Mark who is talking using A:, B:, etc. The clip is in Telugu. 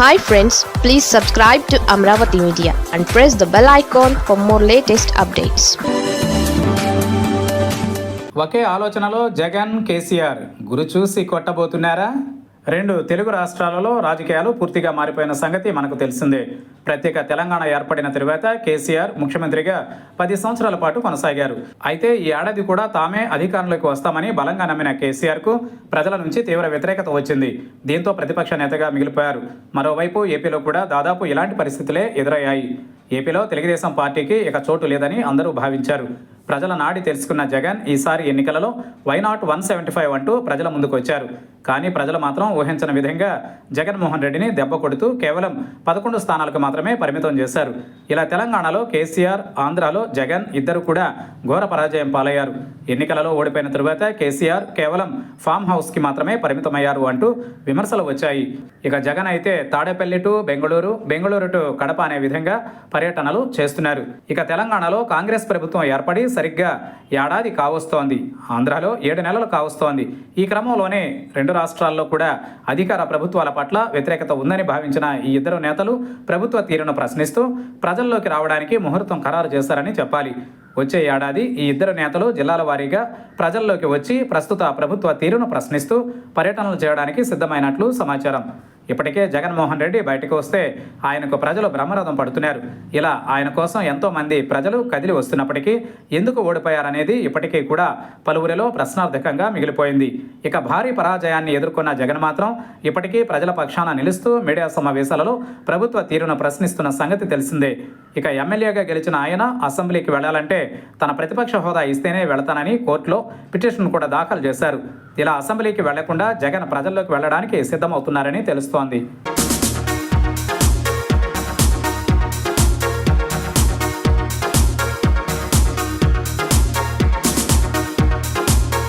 A: Hi friends please subscribe to Amaravati media and press the bell icon for more latest updates
B: ఒకే ఆలోచనలో జగన్ కేసీఆర్ గురు చూసి కొట్టబోతున్నారా? రెండు తెలుగు రాష్ట్రాలలో రాజకీయాలు పూర్తిగా మారిపోయిన సంగతి మనకు తెలిసిందే. ప్రత్యేక తెలంగాణ ఏర్పడిన తరువాత కేసీఆర్ ముఖ్యమంత్రిగా పది సంవత్సరాల పాటు కొనసాగారు. అయితే ఈ ఏడాది కూడా తామే అధికారంలోకి వస్తామని బలంగా నమ్మిన కేసీఆర్కు ప్రజల నుంచి తీవ్ర వ్యతిరేకత వచ్చింది. దీంతో ప్రతిపక్ష నేతగా మిగిలిపోయారు. మరోవైపు ఏపీలో కూడా దాదాపు ఇలాంటి పరిస్థితులే ఎదురయ్యాయి. ఏపీలో తెలుగుదేశం పార్టీకి ఇక చోటు లేదని అందరూ భావించారు. ప్రజల నాడి తెలుసుకున్న జగన్ ఈసారి ఎన్నికలలో why not one seventy five అంటూ ప్రజల ముందుకు వచ్చారు కానీ ప్రజలు మాత్రం ఊహించిన విధంగా జగన్మోహన్ రెడ్డిని దెబ్బ కొడుతూ కేవలం పదకొండు స్థానాలకు మాత్రమే పరిమితం చేశారు. ఇలా తెలంగాణలో కేసీఆర్ ఆంధ్రాలో జగన్ ఇద్దరు కూడా ఘోర పరాజయం పాలయ్యారు. ఎన్నికలలో ఓడిపోయిన తరువాత కేసీఆర్ కేవలం ఫామ్ హౌస్కి మాత్రమే పరిమితమయ్యారు అంటూ విమర్శలు వచ్చాయి. ఇక జగన్ అయితే తాడేపల్లి టు బెంగళూరు బెంగళూరు టు కడప అనే విధంగా పర్యటనలు చేస్తున్నారు. ఇక తెలంగాణలో కాంగ్రెస్ ప్రభుత్వం ఏర్పడి సరిగ్గా ఏడాది కావస్తోంది. ఆంధ్రాలో ఏడు నెలలు కావస్తోంది. ఈ క్రమంలోనే రెండు రాష్ట్రాల్లో కూడా అధికార ప్రభుత్వాల పట్ల వ్యతిరేకత ఉందని భావించిన ఈ ఇద్దరు నేతలు ప్రభుత్వ తీరును ప్రశ్నిస్తూ ప్రజల్లోకి రావడానికి ముహూర్తం ఖరారు చేశారని చెప్పాలి. వచ్చే ఏడాది ఈ ఇద్దరు నేతలు జిల్లాల వారీగా ప్రజల్లోకి వచ్చి ప్రస్తుత ప్రభుత్వ తీరును ప్రశ్నిస్తూ పర్యటనలు చేయడానికి సిద్ధమైనట్లు సమాచారం. ఇప్పటికే జగన్మోహన్ రెడ్డి బయటకు వస్తే ఆయనకు ప్రజలు బ్రహ్మరథం పడుతున్నారు. ఇలా ఆయన కోసం ఎంతో మంది ప్రజలు కదిలి వస్తున్నప్పటికీ ఎందుకు ఓడిపోయారనేది ఇప్పటికీ కూడా పలువురిలో ప్రశ్నార్థకంగా మిగిలిపోయింది. ఇక భారీ పరాజయాన్ని ఎదుర్కొన్న జగన్ మాత్రం ఇప్పటికీ ప్రజల పక్షాన నిలుస్తూ మీడియా సమావేశాలలో ప్రభుత్వ తీరును ప్రశ్నిస్తున్న సంగతి తెలిసిందే. ఇక ఎమ్మెల్యేగా గెలిచిన ఆయన అసెంబ్లీకి వెళ్ళాలంటే తన ప్రతిపక్ష హోదా ఇస్తేనే వెళతానని కోర్టులో పిటిషన్ కూడా దాఖలు చేశారు. ఇలా అసెంబ్లీకి వెళ్ళకుండా జగన్ ప్రజల్లోకి వెళ్ళడానికి సిద్ధమవుతున్నారని తెలుస్తోంది. なん。